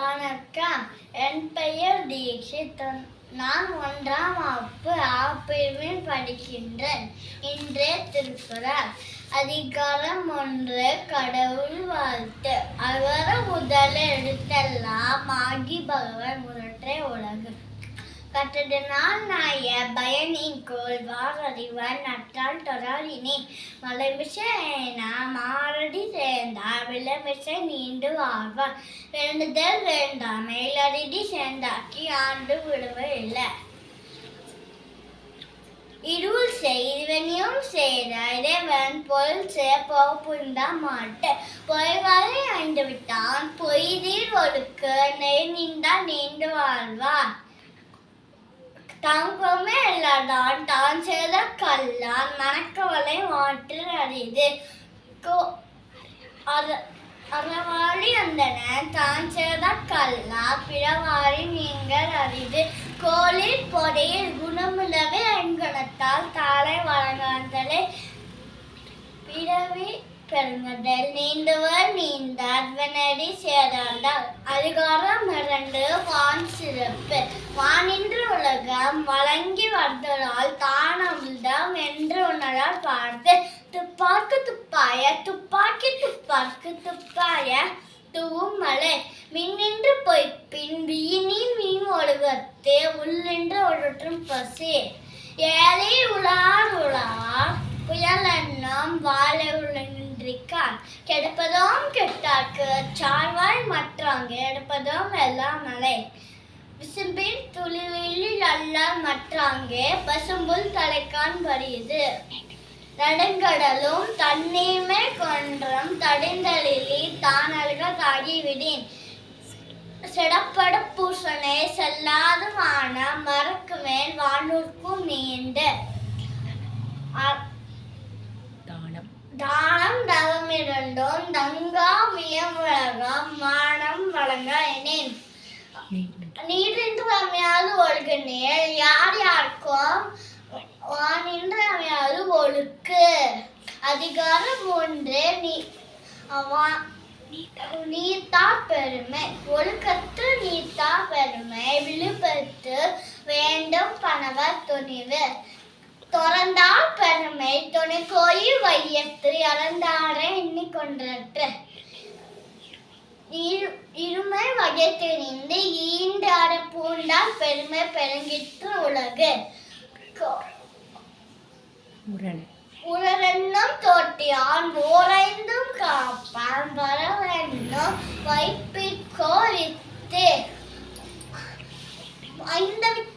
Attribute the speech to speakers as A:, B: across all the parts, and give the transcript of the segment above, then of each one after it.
A: வணக்கம். என் பெயர் தீக்ஷித். நான் ஒன்றாம் வகுப்பு ஆப்பிரிவில் படிக்கின்றேன். இன்றே திருக்குறள். அதிகாரம் ஒன்று கடவுள் வாழ்த்து. அவர முதல் எழுத்தெல்லாம் ஆகி பகவான் முரற்றே உலகு. கற்றதனால் நாய பயனிக்கோள் வாரறிவன் நற்றால் தொடரினி. மலைமிசைனா மாரடி சேர்ந்தார் விளமிசை நீண்டு வாழ்வார் வேண்டுதல் வேண்டாம் மேலடி சேர்ந்தாக்கி ஆண்டு விடுவதில்லை இருள் செய்வனியும் செய்த இறைவன் பொருள் செய்ய போக புரிந்த மாட்டு பொய்வாரை அண்டு விட்டான் பொய்தீர் ஒழுக்கு நெய் நீண்டால் நீண்டு வாழ்வார். தங்கமே இல்லாதான் தான் செய்த கல்லான் மணக்கவலை மாற்று அறிது கோ- அறவாளி அந்தன தான் செய்த கல்லா பிறவாளி நீங்கள் அறிது கோளில் பொறையில் குணமுள்ளவே ஐங்கணத்தால் தாளை வழங்காந்தலே. பிறவி பெருங்கடல் நீந்தவர் நீந்தார் வினடி சேராண்டார். அதிகாரம் இரண்டு வான் சிறப்பு. வானின்று உலகம் வழங்கி வந்ததால் தான் அமிழ்தம் என்று உணரால் பார்த்து துப்பாக்கு துப்பாய துப்பாக்கி துப்பாக்கு துப்பாய தூவும் மலை மின்னின்று போய் பின் வீணின் மீன் ஒழுகத்து உள்ளின்று ஒழுற்றும் பசி. ஏழை உலார் உலார் புயல் எண்ணம் வாழை வாழ உள்ளின்றிக்கான் கெடுப்பதும் கெட்டார்க்கு சார்வாய் மற்றாங்க எடுப்பதும் எல்லாம் மலை. விசும்பின் துளிவில் அல்லால் மற்றாங்கே பசும்புல் தலைக்கான் வரியுது நடுங்கடலும் தண்ணீமே கொன்றம் தடிந்தலிலி தானல்க தாகிவிடின். செடப்பட பூசணே செல்லாதுமான மரக்கு மேல் வானூர்க்கும் நீண்டு. தவம் இரண்டும் தங்கா வியமுலகம் மானம் வழங்க எனேன் நீரின்று அமையாது ஒழுகு நேர் யார் யாருக்கும் வானின்று அமையாது ஒழுக்கு. அதிகாரம் ஒன்று நீ அவா- நீத்தா பெருமை ஒழுக்கத்து நீத்தா பெருமை விழுப்பத்து வேண்டும் பணவர் துணிவு. துறந்தால் பெருமை துணை கோயில் வையத்து இறந்தாரை எண்ணிக்கொண்டற்று இரு- இருமை வகை தெரிந்து ஈண்டாட பூண்டால் பெருமை பெருங்கிற்று உலகு. உலரென்னும் தோட்டியான் ஓரைந்தும் காப்பான் வரவென்னும் வைப்பிற்கோரித்து இந்த வித்தான்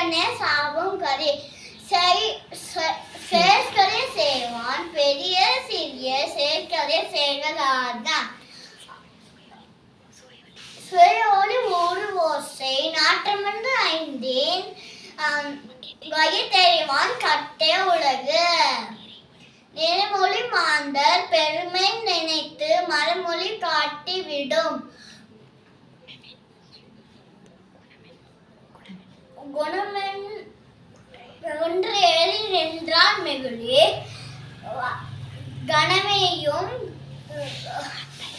A: கோமான் சாபம் கரி செய் செய்வான் பெரிய சிறிய சேர்க்கரை செய்வதாதான் சுயோடு ஒரு ஓசை நாட்டமன்று ஐந்தேன் வகை தெரிவான் கட்டே உலகு. நிறமொழி மாந்தர் பெருமை நினைத்து மறுமொழி காட்டிவிடும். குணமென் ஒன்று எழில் என்றான் மிகுளி. கணமையும்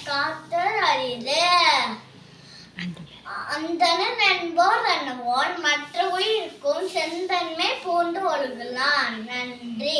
A: காத்தல் அரிது. அந்த என்போர் என்னவோன் மற்ற உயிருக்கும் செந்தன்மை பூண்டு ஒழுகலாம் நன்றி.